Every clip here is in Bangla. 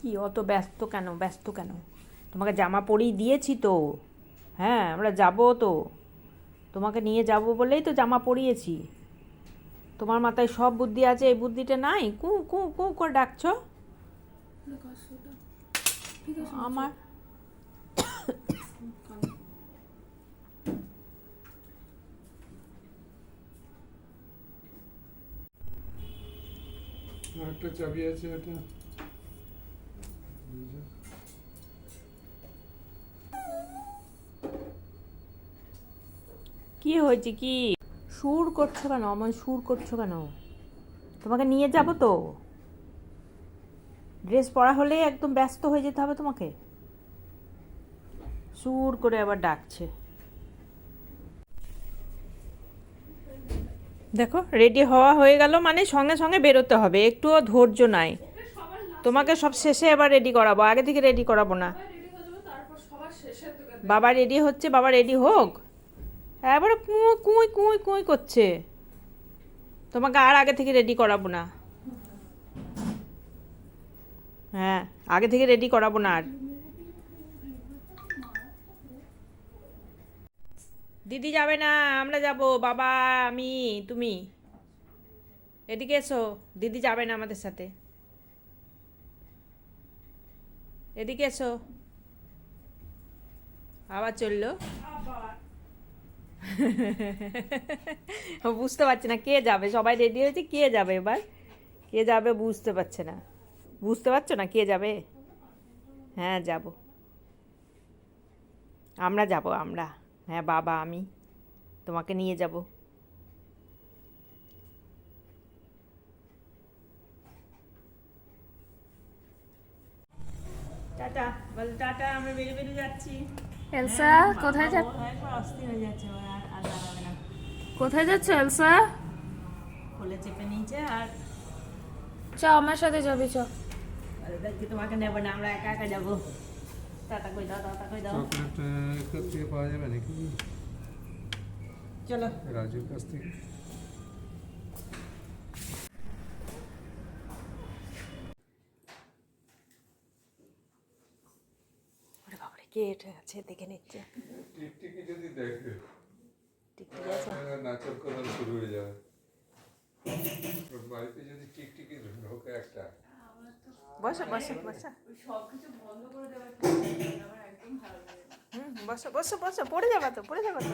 কি? অত ব্যস্ত কেন? ব্যস্ত কেন? তোমাকে জামা পরিয়ে দিয়েছি তো। হ্যাঁ আমরা যাব তো। তোমাকে নিয়ে যাব বলেই তো জামা পরিয়েছি। তোমার মাথায় সব বুদ্ধি আছে, এই বুদ্ধিটা নাই? কু কু কু করে ডাকছো? আমার? একটা চাবি আছে এটা। কি হয়েছে কি? সুর করছ কেন? অমন সুর করছ কেন? তোমাকে নিয়ে যাব তো? ড্রেস পরা হলে একদম ব্যস্ত হয়ে যেতে হবে তোমাকে? সুর করে আবার ডাকছে। দেখো রেডি হওয়া হয়ে গেল মানে সঙ্গে সঙ্গে বেরোতে হবে। একটুও ধৈর্য নাই। তোমাকে সব শেষে এবার রেডি করাবো আগে থেকে রেডি করাবো না। বাবা রেডি হচ্ছে বাবা রেডি হোক। এবারে কুঁই কুঁই কুঁই কুঁই করছে। তোমাকে আর আগে থেকে রেডি করাবো না। হ্যাঁ আগে থেকে রেডি করাবো না আর। দিদি যাবে না আমরা যাব। বাবা আমি তুমি। এদিকে এসো। দিদি যাবে না আমাদের সাথে। এদিকে এসো। আবার চলল। বুঝতে পারছে না কে যাবে। সবাই রেডি হয়েছে? কে যাবে এবার? কে যাবে বুঝতে পারছে না। বুঝতে পারছ না কে যাবে? হ্যাঁ যাব। আমরা যাব, আমরা। হ্যাঁ বাবা, আমি তোমাকে নিয়ে যাব। টাটা। বল টাটা আমরা বেরিয়ে বেরিয়ে যাচ্ছি। এলসা কোথায় যা একবার অস্থির হয়ে যাচ্ছে আর আর দাঁড়াবে না। কোথায় যাচ্ছ এলসা? কোলে চেপে নিয়েছে আর চ আমার সাথে যাবি চ। বলে, "দেখি তোমাকে নেব না আমরা একা একা যাব। টাটা কই দাও টাটা কই দাও। চকলেট পাওয়া যাবে নাকি? চলো। রাজুর কাছ থেকে। কে এটা আছে দেখে নিচ্ছে। টিকটিকি যদি দেখে টিকটিকি আছে? নাচর করা শুরু হয়ে যাবে। বাড়িতে যদি টিকটিকি ঢোকে একটা। বসো বসো বসো। হুম বসো বসো বসো পড়ে যাবা তো পড়ে যাবা তো।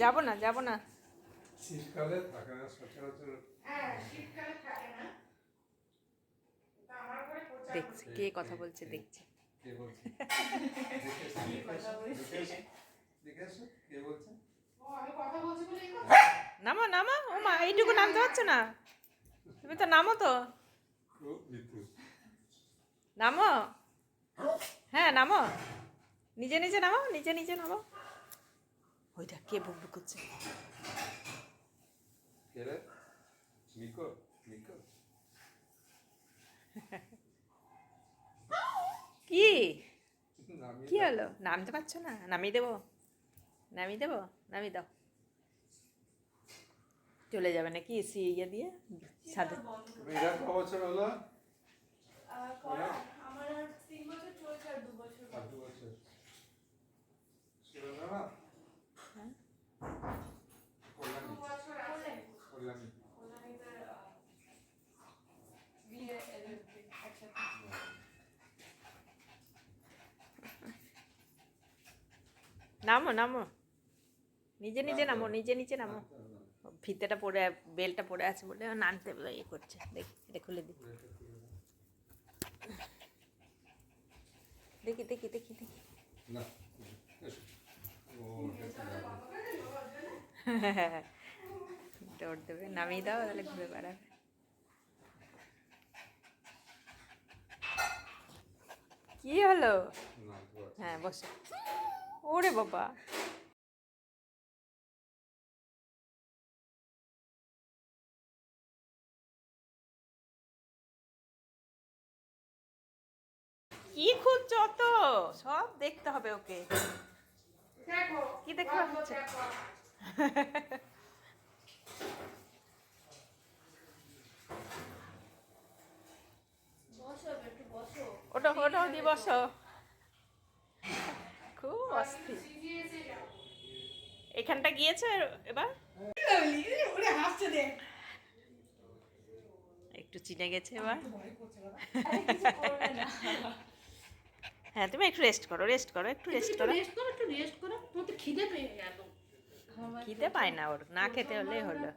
যাব না যাব না। শীতকালে থাকে না সচরাচর। দেখছি কে কথা বলছে দেখছি। কে বলছে? কে বলছে? নামো নামো। ও মা এইটুকু নামতে পারছ না? তুমি তো নামো তো। নামো। হ্যাঁ নামো। নিজে নিজে নামো নিজে নিজে নামো। ওইটা কে বুক বুক করছে? কে রে? নিকো নিকো। কি? কি হলো? নামতে পারছ না? নামিয়ে দেবো? নামিয়ে দেবো? নামিয়ে দাও। চলে যাবে নাকি এসি ইয়ে দিয়ে? সাথে বছর। হলো? কল্যাণী। নামো নামো। নিজে নিজে নামো নিজে নিজে নামো। ফিতেটা পড়ে বেলটা পড়ে আছে বলে নামতে ইয়ে করছে। দেখি এটা খুলে দিই দেখি দেখি দেখি দেখি। দৌড় দেবে নামিয়ে দাও তাহলে ঘুরে বেড়াবে। কি হলো। হ্যাঁ বসো। ওরে বাবা। কি খুঁজছো অত? সব দেখতে হবে ওকে। কি হচ্ছে ওটা ওটাও দিবস খুব অস্থির। এখানটা গিয়েছে এবার? একটু চিনে গেছে এবার। হ্যাঁ তুমি একটু রেস্ট করো রেস্ট করো একটু রেস্ট করো। রেস্ট করো একটু রেস্ট করো তোমার তো খিদে পেয়ে গেল খিদে পায় না ওর না খেতে হলেই হলো।